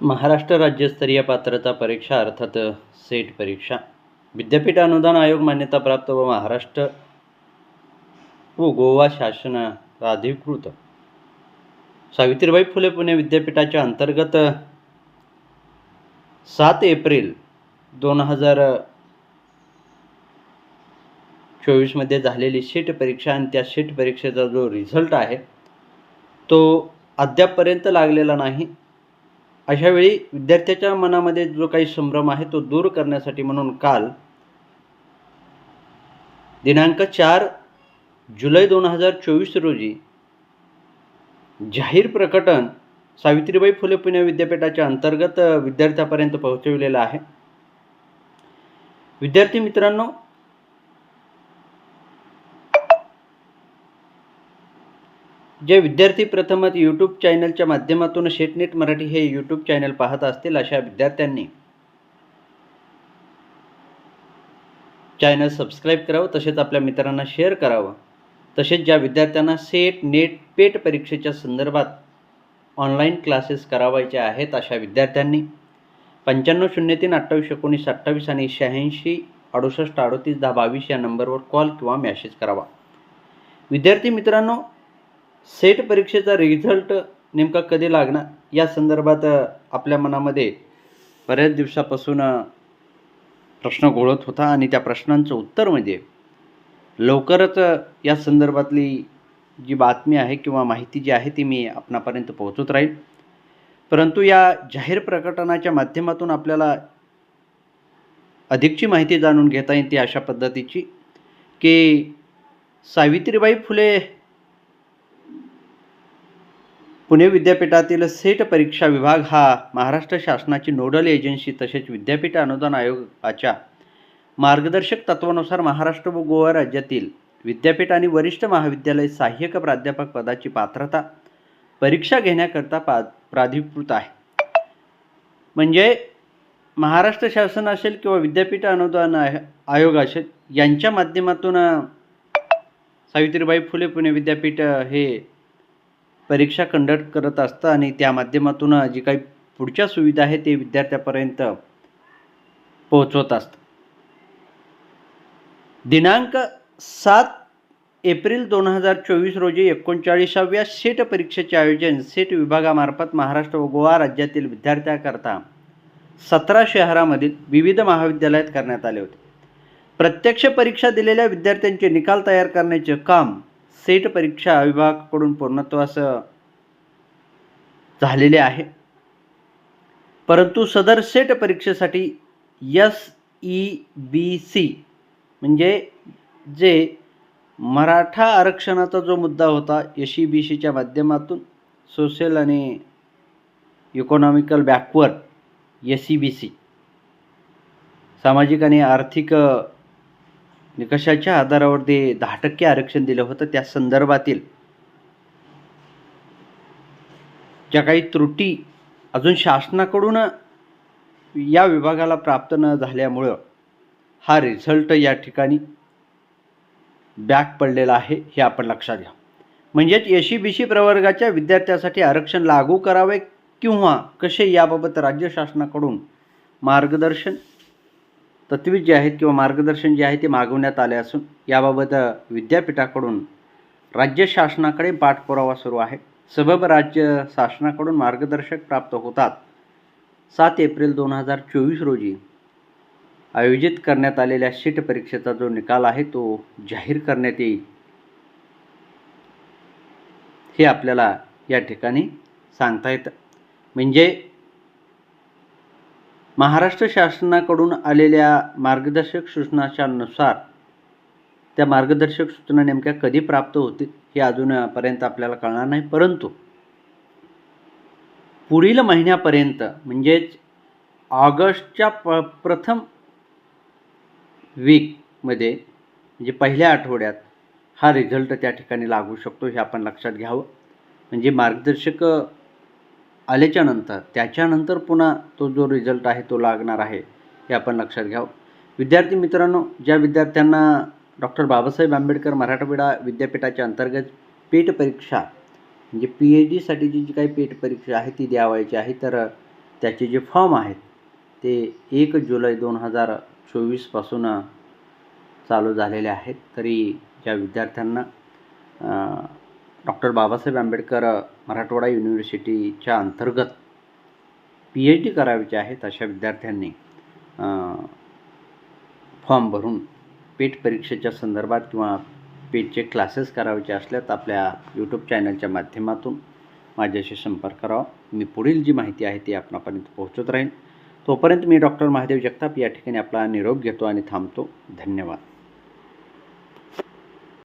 महाराष्ट्र राज्यस्तरीय पात्रता परीक्षा अर्थात सेट परीक्षा. विद्यापीठ अनुदान आयोग मान्यताप्राप्त व महाराष्ट्र व गोवा शासनाधिकृत सावित्रीबाई फुले पुणे विद्यापीठाच्या अंतर्गत सात एप्रिल दोन हजार चोवीसमध्ये झालेली सीट परीक्षा आणि त्या सीट परीक्षेचा जो रिझल्ट आहे तो अद्यापपर्यंत लागलेला नाही. अशावेळी विद्यार्थ्याच्या मनामध्ये जो काही संभ्रम आहे तो दूर करण्यासाठी म्हणून काल दिनांक चार जुलै दोन हजार चोवीस रोजी जाहीर प्रकटन सावित्रीबाई फुले पुणे विद्यापीठाच्या अंतर्गत विद्यार्थ्यापर्यंत पोहोचविलेलं आहे. विद्यार्थी मित्रांनो जे विद्यार्थी प्रथमच यूट्यूब चॅनलच्या माध्यमातून शेटनेट मराठी हे यूट्यूब चॅनल पाहत असतील अशा विद्यार्थ्यांनी. चॅनल सबस्क्राईब करावं तसेच आपल्या मित्रांना शेअर करावं. तसेच ज्या विद्यार्थ्यांना सेट नेट पेट परीक्षेच्या संदर्भात ऑनलाईन क्लासेस करावायचे आहेत अशा विद्यार्थ्यांनी पंच्याण्णव शून्य तीन अठ्ठावीस एकोणीस अठ्ठावीस आणि शहाऐंशी अडुसष्ट अडतीस दहा बावीस या नंबरवर कॉल किंवा मॅसेज करावा. विद्यार्थी मित्रांनो सेट परीक्षेचा रिझल्ट नेमका कधी लागणार? या संदर्भात आपल्या मनामध्ये बऱ्याच दिवसापासून प्रश्न घोळत होता आणि त्या प्रश्नांचं उत्तर म्हणजे लवकरच या संदर्भातली जी बातमी आहे किंवा माहिती जी आहे ती मी आपणापर्यंत पोहोचत राहील. परंतु या जाहीर प्रकटनाच्या माध्यमातून आपल्याला अधिकची माहिती जाणून घेता येते अशा पद्धतीची की सावित्रीबाई फुले पुणे विद्यापीठातील सेट परीक्षा विभाग हा महाराष्ट्र शासनाची नोडल एजन्सी तसेच विद्यापीठ अनुदान आयोगाच्या मार्गदर्शक तत्वानुसार महाराष्ट्र व गोवा राज्यातील विद्यापीठ आणि वरिष्ठ महाविद्यालय सहाय्यक प्राध्यापक पदाची पात्रता परीक्षा घेण्याकरता पा प्राधिकृत आहे. म्हणजे महाराष्ट्र शासन असेल किंवा विद्यापीठ अनुदान आयोग असेल यांच्या माध्यमातून सावित्रीबाई फुले पुणे विद्यापीठ हे परीक्षा कंडक्ट करत असतं आणि त्या माध्यमातून जी काही पुढच्या सुविधा आहे ते विद्यार्थ्यापर्यंत पोहोचवत असतं. दिनांक सात एप्रिल दोन हजार चोवीस रोजी एकोणचाळीसाव्या सेट परीक्षेचे आयोजन सेट विभागामार्फत महाराष्ट्र व गोवा राज्यातील विद्यार्थ्याकरता सतरा शहरामधील विविध महाविद्यालयात करण्यात आले होते. प्रत्यक्ष परीक्षा दिलेल्या विद्यार्थ्यांचे निकाल तयार करण्याचे काम सेट परीक्षा विभागाकडून पूर्णत्वास झालेले आहे. परंतु सदर सेट परीक्षेसाठी एस ई बी सी म्हणजे जे मराठा आरक्षणाचा जो मुद्दा होता एस ई बी सीच्या माध्यमातून सोशल आणि economical backward S E B C सामाजिक आणि आर्थिक निकषाच्या आधारावर ते दहा टक्के आरक्षण दिलं होतं. त्या संदर्भातील ज्या काही त्रुटी अजून शासनाकडून या विभागाला प्राप्त न झाल्यामुळं हा रिझल्ट या ठिकाणी बॅक पडलेला आहे हे आपण लक्षात घ्या. म्हणजेच एशी बी सी प्रवर्गाच्या विद्यार्थ्यासाठी आरक्षण लागू करावे किंवा कसे याबाबत राज्य शासनाकडून मार्गदर्शन तत्वे जे आहेत किंवा मार्गदर्शन जे आहे ते मागवण्यात आले असून याबाबत विद्यापीठाकडून राज्य शासनाकडे पाठपुरावा सुरू आहे. सबब राज्य शासनाकडून मार्गदर्शक प्राप्त होतात. सात एप्रिल दोन हजार चोवीस रोजी आयोजित करण्यात आलेल्या सीट परीक्षेचा जो निकाल आहे तो जाहीर करण्यात येईल. हे आपल्याला या ठिकाणी सांगता येतं. म्हणजे महाराष्ट्र शासनाकडून आलेल्या मार्गदर्शक सूचनाच्यानुसार त्या मार्गदर्शक सूचना नेमक्या कधी प्राप्त होतील हे अजूनपर्यंत आपल्याला कळणार नाही. परंतु पुढील महिन्यापर्यंत म्हणजेच ऑगस्टच्या प प्रथम वीकमध्ये म्हणजे पहिल्या आठवड्यात हा रिझल्ट त्या ठिकाणी लागू शकतो हे आपण लक्षात घ्यावं. म्हणजे मार्गदर्शक आल्याच्यानंतर त्याच्यानंतर पुन्हा तो जो रिझल्ट आहे तो लागणार आहे हे आपण लक्षात घ्यावं. विद्यार्थी मित्रांनो ज्या विद्यार्थ्यांना डॉक्टर बाबासाहेब आंबेडकर मराठवाडा विद्यापीठाच्या अंतर्गत पेट परीक्षा म्हणजे पी एच डीसाठीची जी काही पेट परीक्षा आहे ती द्यावायची आहे तर त्याचे जे फॉर्म आहेत ते एक जुलै दोन हजार चोवीसपासून चालू झालेले आहेत. तरी ज्या विद्यार्थ्यांना डॉक्टर बाबासाहेब आंबेडकर मराठवाडा युनिव्हर्सिटीच्या अंतर्गत पी एच डी करायचे आहेत अशा विद्यार्थ्यांनी फॉर्म भरून पेट परीक्षेच्या संदर्भात किंवा पेटचे क्लासेस करावायचे असल्यास आपल्या यूट्यूब चॅनलच्या माध्यमातून माझ्याशी संपर्क करावा मी पुढील जी माहिती आहे ती आपणापर्यंत पोहोचत राहीन. तोपर्यंत मी डॉक्टर महादेव जगताप या ठिकाणी आपला निरोप घेतो आणि थांबतो. धन्यवाद.